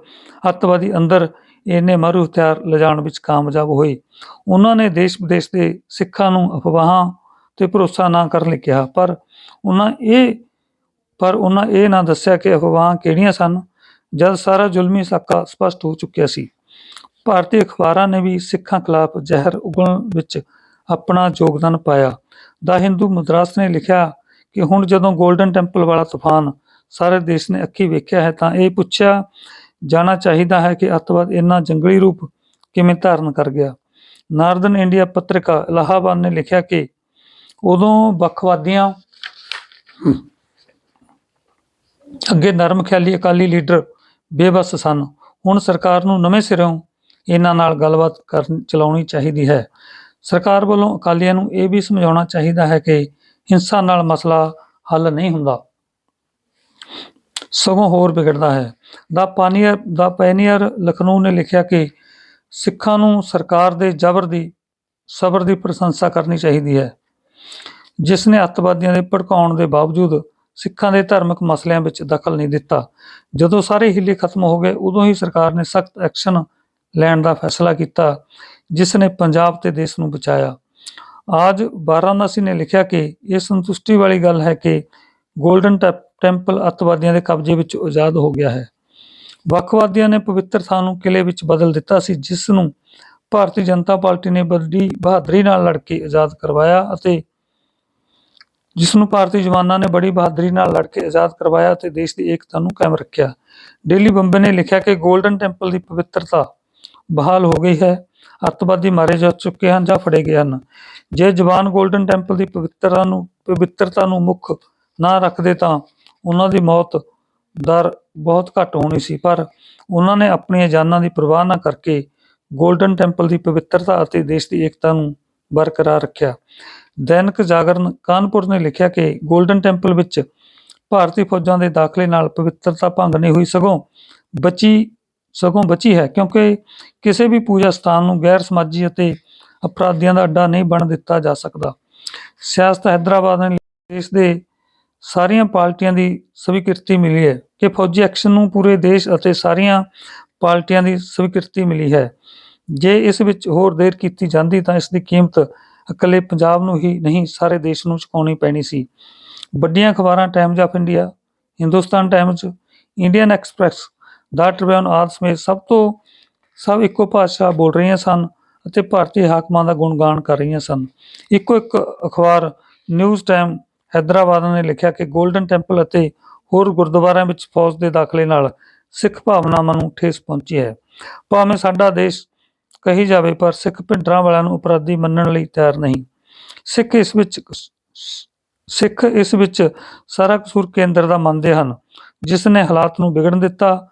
ਅੱਤਵਾਦੀ ਅੰਦਰ ਇਹਨੇ ਮਾਰੂ ਹਥਿਆਰ ਲਿਜਾਣ ਵਿੱਚ ਕਾਮਯਾਬ ਹੋਏ। ਉਹਨਾਂ ਨੇ ਦੇਸ਼ ਵਿਦੇਸ਼ ਦੇ ਸਿੱਖਾਂ ਨੂੰ ਅਫਵਾਹਾਂ ਤੇ ਭਰੋਸਾ ਨਾ ਕਰਨ ਲਈ ਕਿਹਾ ਪਰ ਉਹਨਾਂ ਇਹ, ਪਰ ਉਹਨਾਂ ਇਹ ਨਾ ਦੱਸਿਆ ਕਿ ਅਫਵਾਹਾਂ ਕਿਹੜੀਆਂ ਸਨ। ਜਦ ਸਾਰਾ ਜ਼ੁਲਮੀ ਸਾਕਾ ਸਪਸ਼ਟ ਹੋ ਚੁੱਕਿਆ ਸੀ। ਭਾਰਤੀ ਅਖਬਾਰਾਂ ਨੇ ਵੀ ਸਿੱਖਾਂ ਖਿਲਾਫ ਜ਼ਹਿਰ ਉਗਲਣ ਵਿੱਚ ਆਪਣਾ ਯੋਗਦਾਨ ਪਾਇਆ। ਦਾ ਹਿੰਦੂ ਮਦਰਾਸ ਨੇ ਲਿਖਿਆ ਕਿ ਹੁਣ ਜਦੋਂ 골ਡਨ ਟੈਂਪਲ ਵਾਲਾ ਤੂਫਾਨ ਸਾਰੇ ਦੇਸ਼ ਨੇ ਅੱਖੀ ਵੇਖਿਆ ਹੈ ਤਾਂ ਇਹ ਪੁੱਛਿਆ ਜਾਣਾ ਚਾਹੀਦਾ ਹੈ ਕਿ ਅੱਤਵਾਦ ਇੰਨਾ ਜੰਗਲੀ ਰੂਪ ਕਿਵੇਂ ਧਾਰਨ ਕਰ ਗਿਆ। ਨਾਰਦਰਨ ਇੰਡੀਆ ਪੱਤਰਿਕਾ ਇਲਾਹਾਬਾਦ ਨੇ ਲਿਖਿਆ ਕਿ ਉਦੋਂ ਵੱਖਵਾਦੀਆਂ ਅੱਗੇ ਨਰਮ ਖਿਆਲੀ ਅਕਾਲੀ ਲੀਡਰ ਬੇਬਸ ਸਨ। ਹੁਣ ਸਰਕਾਰ ਨੂੰ ਨਵੇਂ ਸਿਰੋਂ ਇਹਨਾਂ ਨਾਲ ਗੱਲਬਾਤ ਕਰਨ ਚਲਾਉਣੀ ਚਾਹੀਦੀ ਹੈ। ਸਰਕਾਰ ਵੱਲੋਂ ਅਕਾਲੀਆਂ ਨੂੰ ਇਹ ਵੀ ਸਮਝਾਉਣਾ ਚਾਹੀਦਾ ਹੈ ਕਿ ਹਿੰਸਾ ਨਾਲ ਮਸਲਾ ਹੱਲ ਨਹੀਂ ਹੁੰਦਾ। ਸਗੋਂ ਹੋਰ ਵਿਗੜਦਾ ਹੈ। ਦਾ ਪਾਨੀਅਰ, ਦਾ ਪੈਨੀਅਰ ਲਖਨਊ ਨੇ ਲਿਖਿਆ ਕਿ ਸਿੱਖਾਂ ਨੂੰ ਸਰਕਾਰ ਦੇ ਜ਼ਬਰ ਦੀ, ਸਬਰ ਦੀ ਪ੍ਰਸ਼ੰਸਾ ਕਰਨੀ ਚਾਹੀਦੀ ਹੈ। ਜਿਸ ਨੇ ਅੱਤਵਾਦੀਆਂ ਦੇ ਭੜਕਾਉਣ ਦੇ ਬਾਵਜੂਦ ਸਿੱਖਾਂ ਦੇ ਧਾਰਮਿਕ ਮਸਲਿਆਂ ਵਿੱਚ ਦਖਲ ਨਹੀਂ ਦਿੱਤਾ। ਜਦੋਂ ਸਾਰੇ ਹਿੱਲੇ ਖਤਮ ਹੋ ਗਏ, ਉਦੋਂ ਹੀ ਸਰਕਾਰ ਨੇ ਸਖਤ ਐਕਸ਼ਨ ਲੈਣ ਦਾ ਫੈਸਲਾ ਕੀਤਾ, ਜਿਸ ਨੇ ਪੰਜਾਬ ਤੇ ਦੇਸ਼ ਨੂੰ ਬਚਾਇਆ। ਅੱਜ ਵਾਰਾਣਸੀ ਨੇ ਲਿਖਿਆ ਕਿ ਇਹ ਸੰਤੁਸ਼ਟੀ ਵਾਲੀ ਗੱਲ ਹੈ ਕਿ 골ਡਨ ਟੈਂਪਲ ਅੱਤਵਾਦੀਆਂ ਦੇ ਕਬਜ਼ੇ ਵਿੱਚ ਆਜ਼ਾਦ ਹੋ ਗਿਆ ਹੈ। ਵੱਖਵਾਦੀਆਂ ਨੇ ਪਵਿੱਤਰ ਥਾਂ ਨੂੰ ਕਿਲੇ ਵਿੱਚ ਬਦਲ ਦਿੱਤਾ ਸੀ, ਜਿਸ ਨੂੰ ਭਾਰਤੀ ਜਨਤਾ ਪਾਰਟੀ ਨੇ ਵੱਡੀ ਬਹਾਦਰੀ ਨਾਲ ਲੜ ਕੇ ਆਜ਼ਾਦ ਕਰਵਾਇਆ ਅਤੇ ਜਿਸ ਨੂੰ ਭਾਰਤੀ ਜਵਾਨਾਂ ਨੇ ਬੜੀ ਬਹਾਦਰੀ ਨਾਲ ਲੜ ਕੇ ਆਜ਼ਾਦ ਕਰਵਾਇਆ ਤੇ ਦੇਸ਼ ਦੀ ਏਕਤਾ ਨੂੰ ਕਾਇਮ ਰੱਖਿਆ। ਡੇਲੀ ਬੰਬੇ ਨੇ ਲਿਖਿਆ ਕਿ 골ਡਨ ਟੈਂਪਲ ਦੀ ਪਵਿੱਤਰਤਾ ਬਹਾਲ ਹੋ ਗਈ ਹੈ, ਅੱਤਵਾਦੀ ਮਾਰੇ ਜਾ ਚੁੱਕੇ ਹਨ ਜਾਂ ਫੜੇ ਗਏ ਹਨ। ਜੇ ਜਵਾਨ 골ਡਨ ਟੈਂਪਲ ਦੀ ਪਵਿੱਤਰਤਾ ਨੂੰ ਪਵਿੱਤਰਤਾ ਨੂੰ ਮੁੱਖ ਨਾ ਰੱਖਦੇ ਤਾਂ ਉਹਨਾਂ ਦੀ ਮੌਤ ਦਰ ਬਹੁਤ ਘੱਟ ਹੋਣੀ ਸੀ, ਪਰ ਉਹਨਾਂ ਨੇ ਆਪਣੀਆਂ ਜਾਨਾਂ ਦੀ ਪਰਵਾਹ ਨਾ ਕਰਕੇ 골ਡਨ ਟੈਂਪਲ ਦੀ ਪਵਿੱਤਰਤਾ ਅਤੇ ਦੇਸ਼ ਦੀ ਏਕਤਾ ਨੂੰ ਬਰਕਰਾਰ ਰੱਖਿਆ। ਦੈਨਿਕ ਜਾਗਰਨ ਕਾਨਪੁਰ ਨੇ ਲਿਖਿਆ ਕਿ 골ਡਨ ਟੈਂਪਲ ਵਿੱਚ ਭਾਰਤੀ ਫੌਜਾਂ ਦੇ ਦਾਖਲੇ ਨਾਲ ਪਵਿੱਤਰਤਾ ਭੰਗ ਨਹੀਂ ਹੋਈ, ਸਗੋਂ ਬਚੀ ਸਗੋਂ ਬਚੀ ਹੈ, ਕਿਉਂਕਿ ਕਿਸੇ ਵੀ ਪੂਜਾ ਸਥਾਨ ਨੂੰ ਗੈਰ ਸਮਾਜੀ ਅਤੇ ਅਪਰਾਧੀਆਂ ਦਾ ਅੱਡਾ ਨਹੀਂ ਬਣ ਦਿੱਤਾ ਜਾ ਸਕਦਾ। ਸਿਆਸਤ ਹੈਦਰਾਬਾਦ ਨੇ ਦੇਸ਼ ਦੇ ਸਾਰੀਆਂ ਪਾਰਟੀਆਂ ਦੀ ਸਵੀਕ੍ਰਿਤੀ ਮਿਲੀ ਹੈ ਕਿ ਫੌਜੀ ਐਕਸ਼ਨ ਨੂੰ ਪੂਰੇ ਦੇਸ਼ ਅਤੇ ਸਾਰੀਆਂ ਪਾਰਟੀਆਂ ਦੀ ਸਵੀਕ੍ਰਿਤੀ ਮਿਲੀ ਹੈ। ਜੇ ਇਸ ਵਿੱਚ ਹੋਰ ਦੇਰ ਕੀਤੀ ਜਾਂਦੀ ਤਾਂ ਇਸ ਦੀ ਕੀਮਤ ਇਕੱਲੇ ਪੰਜਾਬ ਨੂੰ ਹੀ ਨਹੀਂ, ਸਾਰੇ ਦੇਸ਼ ਨੂੰ ਚੁਕਾਉਣੀ ਪੈਣੀ ਸੀ। ਵੱਡੀਆਂ ਅਖਬਾਰਾਂ Times of India Hindustan Times Indian Express the Tribune ਆਦਿ ਸਮੇਤ ਸਭ ਤੋਂ, ਸਭ ਇੱਕੋ ਭਾਸ਼ਾ ਬੋਲ ਰਹੀਆਂ ਸਨ ਅਤੇ ਭਾਰਤੀ ਹਾਕਮਾਂ ਦਾ ਗੁਣਗਾਨ ਕਰ ਰਹੀਆਂ ਸਨ। ਇੱਕੋ ਇੱਕ ਅਖਬਾਰ ਨਿਊਜ਼ ਟਾਈਮ ਹੈਦਰਾਬਾਦ ਨੇ ਲਿਖਿਆ ਕਿ 골ਡਨ ਟੈਂਪਲ ਅਤੇ ਹੋਰ ਗੁਰਦੁਆਰਿਆਂ ਵਿੱਚ ਫੌਜ ਦੇ ਦਾਖਲੇ ਨਾਲ ਸਿੱਖ ਭਾਵਨਾਵਾਂ ਨੂੰ ਠੇਸ ਪਹੁੰਚੀ ਹੈ। ਭਾਵੇਂ ਸਾਡਾ ਦੇਸ਼ ਕਹੀ ਜਾਵੇ, ਪਰ ਸਿੱਖ ਭਿੰਡਰਾਂ ਵਾਲਿਆਂ ਨੂੰ ਅਪਰਾਧੀ ਮੰਨਣ ਲਈ ਤਿਆਰ ਨਹੀਂ। ਸਿੱਖ ਇਸ ਵਿੱਚ ਸਿੱਖ ਇਸ ਵਿੱਚ ਸਾਰਾ ਕਸੂਰ ਕੇਂਦਰ ਦਾ ਮੰਨਦੇ ਹਨ। ਜਿਸ ਨੇ ਹਾਲਾਤ ਨੂੰ ਵਿਗੜਨ ਦਿੱਤਾ,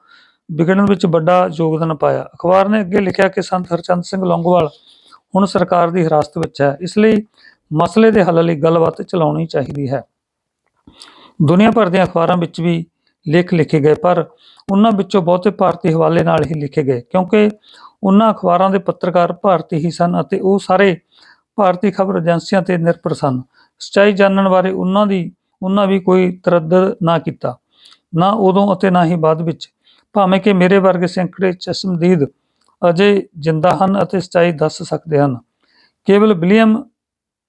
ਵਿਗੜਨ ਵਿੱਚ ਵੱਡਾ ਯੋਗਦਾਨ ਪਾਇਆ। ਅਖਬਾਰ ਨੇ ਅੱਗੇ ਲਿਖਿਆ ਕਿ ਸੰਤ ਹਰਚੰਦ ਸਿੰਘ ਲੌਂਗੋਵਾਲ ਹੁਣ ਸਰਕਾਰ ਦੀ ਹਿਰਾਸਤ ਵਿੱਚ ਹੈ। ਇਸ ਲਈ ਮਸਲੇ ਦੇ ਹੱਲ ਲਈ ਗੱਲਬਾਤ ਚਲਾਉਣੀ ਚਾਹੀਦੀ ਹੈ। ਦੁਨੀਆ ਭਰ ਦੀਆਂ ਅਖਬਾਰਾਂ ਵਿੱਚ ਵੀ ਲੇਖ ਲਿਖੇ ਗਏ, ਪਰ ਉਹਨਾਂ ਵਿੱਚੋਂ ਬਹੁਤੇ ਭਾਰਤੀ ਹਵਾਲੇ ਨਾਲ ਹੀ ਲਿਖੇ ਗਏ, ਕਿਉਂਕਿ ਉਹਨਾਂ ਅਖਬਾਰਾਂ ਦੇ ਪੱਤਰਕਾਰ ਭਾਰਤੀ ਹੀ ਸਨ ਅਤੇ ਉਹ ਸਾਰੇ ਭਾਰਤੀ ਖਬਰ ਏਜੰਸੀਆਂ ਤੇ ਨਿਰਭਰ ਸਨ। ਸੱਚਾਈ ਜਾਣਨ ਬਾਰੇ ਉਹਨਾਂ ਦੀ, ਉਹਨਾਂ ਵੀ ਕੋਈ ਤਰੱਦਦ ਨਾ ਕੀਤਾ। ਨਾ ਉਦੋਂ ਅਤੇ ਨਾ ਹੀ ਬਾਅਦ ਵਿੱਚ। ਭਾਵੇਂ ਕਿ ਮੇਰੇ ਵਰਗੇ ਸੈਂਕੜੇ ਚਸ਼ਮਦੀਦ ਅਜੇ ਜਿੰਦਾ ਹਨ ਅਤੇ ਸੱਚਾਈ ਦੱਸ ਸਕਦੇ ਹਨ। ਕੇਵਲ ਵਿਲੀਅਮ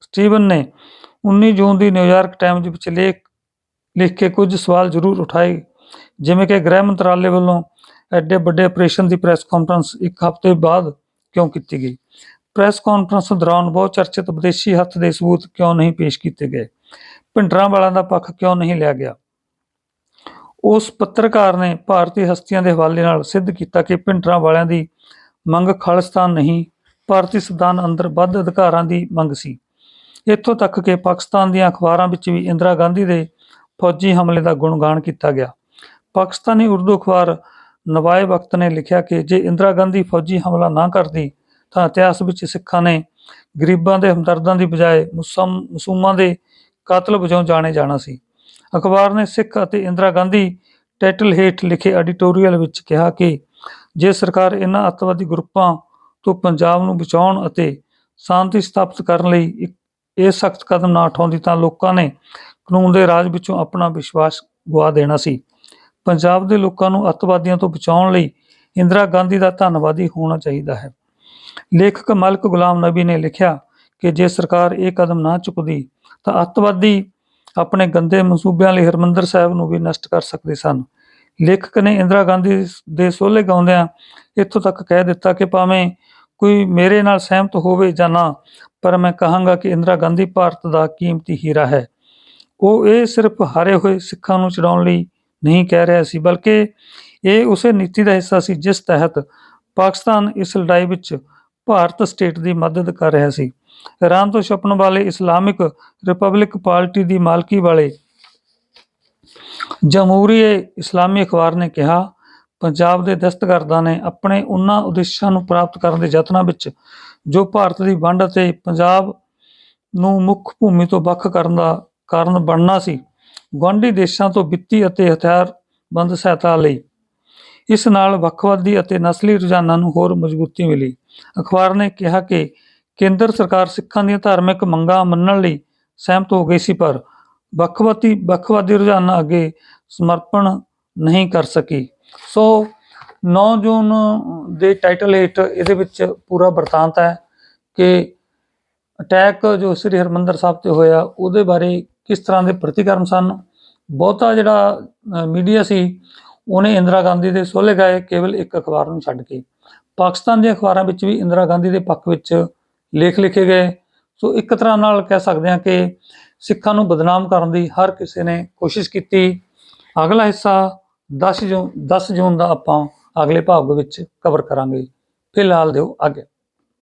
ਸਟੀਵਨ ਨੇ 19 ਜੂਨ ਦੀ ਨਿਊਯਾਰਕ ਟਾਈਮਜ਼ ਵਿੱਚ ਲੇਖ, ਲਿਖ ਕੇ ਕੁਝ ਸਵਾਲ ਜ਼ਰੂਰ ਉਠਾਏ, ਜਿਵੇਂ ਕਿ ਗ੍ਰਹਿ ਮੰਤਰਾਲੇ ਵੱਲੋਂ ਐਡੇ ਵੱਡੇ ਆਪਰੇਸ਼ਨ ਦੀ ਪ੍ਰੈਸ ਕਾਨਫਰੰਸ ਇੱਕ ਹਫ਼ਤੇ ਬਾਅਦ ਕਿਉਂ ਕੀਤੀ ਗਈ? ਪ੍ਰੈਸ ਕਾਨਫਰੰਸ ਦੌਰਾਨ ਬਹੁਤ ਚਰਚਿਤ ਵਿਦੇਸ਼ੀ ਹੱਥ ਦੇ ਸਬੂਤ ਕਿਉਂ ਨਹੀਂ ਪੇਸ਼ ਕੀਤੇ ਗਏ? ਭਿੰਡਰਾਂ ਵਾਲਿਆਂ ਦਾ ਪੱਖ ਕਿਉਂ ਨਹੀਂ ਲਿਆ ਗਿਆ? ਉਸ ਪੱਤਰਕਾਰ ਨੇ ਭਾਰਤੀ ਹਸਤੀਆਂ ਦੇ ਹਵਾਲੇ ਨਾਲ ਸਿੱਧ ਕੀਤਾ ਕਿ ਭਿੰਡਰਾਂ ਵਾਲਿਆਂ ਦੀ ਮੰਗ ਖਾਲਿਸਤਾਨ ਨਹੀਂ, ਭਾਰਤੀ ਸੰਵਿਧਾਨ ਅੰਦਰ ਵੱਧ ਅਧਿਕਾਰਾਂ ਦੀ ਮੰਗ ਸੀ। ਇੱਥੋਂ ਤੱਕ ਕਿ ਪਾਕਿਸਤਾਨ ਦੀਆਂ ਅਖਬਾਰਾਂ ਵਿੱਚ ਵੀ ਇੰਦਰਾ ਗਾਂਧੀ ਦੇ ਫੌਜੀ ਹਮਲੇ ਦਾ ਗੁਣਗਾਨ ਕੀਤਾ ਗਿਆ। ਪਾਕਿਸਤਾਨੀ ਉਰਦੂ ਅਖਬਾਰ ਨਵਾਏ ਵਕਤ ਨੇ ਲਿਖਿਆ ਕਿ ਜੇ ਇੰਦਰਾ ਗਾਂਧੀ ਫੌਜੀ ਹਮਲਾ ਨਾ ਕਰਦੀ, ਤਾਂ ਇਤਿਹਾਸ ਵਿੱਚ ਸਿੱਖਾਂ ਨੇ ਗਰੀਬਾਂ ਦੇ ਹਮਦਰਦਾਂ ਦੀ ਬਜਾਏ ਮੁਸਲਮ ਮਸੂਮਾਂ ਦੇ ਕਾਤਲ ਵਜੋਂ ਜਾਣੇ ਜਾਣਾ ਸੀ। ਅਖਬਾਰ ਨੇ ਸਿੱਖ ਅਤੇ ਇੰਦਰਾ ਗਾਂਧੀ ਟਾਈਟਲ ਹੇਠ ਲਿਖੇ ਐਡੀਟੋਰੀਅਲ ਵਿੱਚ ਕਿਹਾ ਕਿ ਜੇ ਸਰਕਾਰ ਇਹਨਾਂ ਅੱਤਵਾਦੀ ਗਰੁੱਪਾਂ ਤੋਂ ਪੰਜਾਬ ਨੂੰ ਬਚਾਉਣ ਅਤੇ ਸ਼ਾਂਤੀ ਸਥਾਪਿਤ ਕਰਨ ਲਈ ਇੱਕ, ਇਹ ਸਖਤ ਕਦਮ ਨਾ ਉਠਾਉਂਦੀ, ਤਾਂ ਲੋਕਾਂ ਨੇ ਕਾਨੂੰਨ ਦੇ ਰਾਜ ਵਿੱਚੋਂ ਆਪਣਾ ਵਿਸ਼ਵਾਸ ਗਵਾ ਦੇਣਾ ਸੀ। ਪੰਜਾਬ ਦੇ ਲੋਕਾਂ ਨੂੰ ਅੱਤਵਾਦੀਆਂ ਤੋਂ ਬਚਾਉਣ ਲਈ ਇੰਦਰਾ ਗਾਂਧੀ ਦਾ ਧੰਨਵਾਦੀ ਹੋਣਾ ਚਾਹੀਦਾ ਹੈ। ਲੇਖਕ ਮਲਕ ਗੁਲਾਮ ਨਬੀ ਨੇ ਲਿਖਿਆ ਕਿ ਜੇ ਸਰਕਾਰ ਇਹ ਕਦਮ ਨਾ ਚੁੱਕਦੀ, ਤਾਂ ਅੱਤਵਾਦੀ ਆਪਣੇ ਗੰਦੇ ਮਨਸੂਬਿਆਂ ਲਈ ਹਰਮੰਦਰ ਸਾਹਿਬ ਨੂੰ ਵੀ ਨਸ਼ਟ ਕਰ ਸਕਦੇ ਸਨ। ਲੇਖਕ ਨੇ ਇੰਦਰਾ ਗਾਂਧੀ ਦੇ ਸੋਲੇ ਗਾਉਂਦਿਆਂ ਇੱਥੋਂ ਤੱਕ ਕਹਿ ਦਿੱਤਾ ਕਿ ਭਾਵੇਂ ਕੋਈ ਮੇਰੇ ਨਾਲ ਸਹਿਮਤ ਹੋਵੇ ਜਾਂ ਨਾ, ਪਰ ਮੈਂ ਕਹਾਂਗਾ ਕਿ ਇੰਦਰਾ ਗਾਂਧੀ ਭਾਰਤ ਦਾ ਕੀਮਤੀ ਹੀਰਾ ਹੈ। ਉਹ ਇਹ ਸਿਰਫ ਹਾਰੇ ਹੋਏ ਸਿੱਖਾਂ ਨੂੰ ਚੜਾਉਣ ਲਈ ਨਹੀਂ ਕਹਿ ਰਿਹਾ ਸੀ, ਬਲਕਿ ਇਹ ਉਸੇ ਨੀਤੀ ਦਾ ਹਿੱਸਾ ਸੀ ਜਿਸ ਤਹਿਤ ਪਾਕਿਸਤਾਨ ਇਸ ਲੜਾਈ ਵਿੱਚ ਭਾਰਤ ਸਟੇਟ ਦੀ ਮਦਦ ਕਰ ਰਿਹਾ ਸੀ। ਇਰਾਨ ਤੋਂ ਛਪਣ ਵਾਲੇ ਇਸਲਾਮਿਕ ਰਿਪਬਲਿਕ ਪਾਰਟੀ ਦੀ ਮਾਲਕੀ ਵਾਲੇ ਜਮਹੂਰੀਏ ਇਸਲਾਮੀ ਅਖਬਾਰ ਨੇ ਕਿਹਾ, ਪੰਜਾਬ ਦੇ ਦਸਤਗਰਦਾਂ ਨੇ ਆਪਣੇ ਉਹਨਾਂ ਉਦੇਸ਼ਾਂ ਨੂੰ ਪ੍ਰਾਪਤ ਕਰਨ ਦੇ ਯਤਨਾਂ ਵਿੱਚ ਜੋ ਭਾਰਤ ਦੀ ਵੰਡ ਅਤੇ ਪੰਜਾਬ ਨੂੰ ਮੁੱਖ ਭੂਮੀ ਤੋਂ ਵੱਖ ਕਰਨ ਦਾ ਕਾਰਨ ਬਣਨਾ ਸੀ। ਗੁਆਂਢੀ ਦੇਸ਼ਾਂ ਤੋਂ ਵਿੱਤੀ ਅਤੇ ਹਥਿਆਰਬੰਦ ਸਹਾਇਤਾ ਲਈ। ਇਸ ਨਾਲ ਵੱਖਵਾਦੀ ਅਤੇ ਨਸਲੀ ਰੁਝਾਨਾਂ ਨੂੰ ਹੋਰ ਮਜ਼ਬੂਤੀ ਮਿਲੀ। ਅਖਬਾਰ ਨੇ ਕਿਹਾ ਕਿ ਕੇਂਦਰ ਸਰਕਾਰ ਸਿੱਖਾਂ ਦੀਆਂ ਧਾਰਮਿਕ ਮੰਗਾਂ ਮੰਨਣ ਲਈ ਸਹਿਮਤ ਹੋ ਗਈ ਸੀ, ਪਰ ਵੱਖਵਾਦੀ ਵੱਖਵਾਦੀ ਰੁਝਾਨਾਂ ਅੱਗੇ ਸਮਰਪਣ ਨਹੀਂ ਕਰ ਸਕੀ। ਸੋ 9 ਜੂਨ ਦੇ ਟਾਈਟਲ ਹੇਠ ਇਹਦੇ ਵਿੱਚ ਪੂਰਾ ਵਰਤਾਂਤ ਹੈ ਕਿ ਅਟੈਕ ਜੋ ਸ੍ਰੀ ਹਰਮੰਦਰ ਸਾਹਿਬ ਤੇ ਹੋਇਆ, ਉਹਦੇ ਬਾਰੇ ਕਿਸ ਤਰ੍ਹਾਂ ਦੇ ਪ੍ਰਤੀਕਰਮ ਸਨ? ਬਹੁਤਾ ਜਿਹੜਾ ਮੀਡੀਆ ਸੀ, ਉਹਨੇ ਇੰਦਰਾ ਗਾਂਧੀ ਦੇ ਸੋਲੇ ਗਾਏ ਕੇਵਲ ਇੱਕ ਅਖਬਾਰ ਨੂੰ ਛੱਡ ਕੇ। ਪਾਕਿਸਤਾਨ ਦੇ ਅਖਬਾਰਾਂ ਵਿੱਚ ਵੀ ਇੰਦਰਾ ਗਾਂਧੀ ਦੇ ਪੱਖ ਵਿੱਚ ਲੇਖ ਲਿਖੇ ਗਏ। ਸੋ ਇੱਕ ਤਰ੍ਹਾਂ ਨਾਲ ਕਹਿ ਸਕਦੇ ਹਾਂ ਕਿ ਸਿੱਖਾਂ ਨੂੰ ਬਦਨਾਮ ਕਰਨ ਦੀ ਹਰ ਕਿਸੇ ਨੇ ਕੋਸ਼ਿਸ਼ ਕੀਤੀ। ਅਗਲਾ ਹਿੱਸਾ 10 ਜੂਨ 10 ਜੂਨ ਦਾ ਆਪਾਂ ਅਗਲੇ ਭਾਗ ਵਿੱਚ ਕਵਰ ਕਰਾਂਗੇ। ਫਿਲਹਾਲ ਦਿਓ ਅੱਗੇ।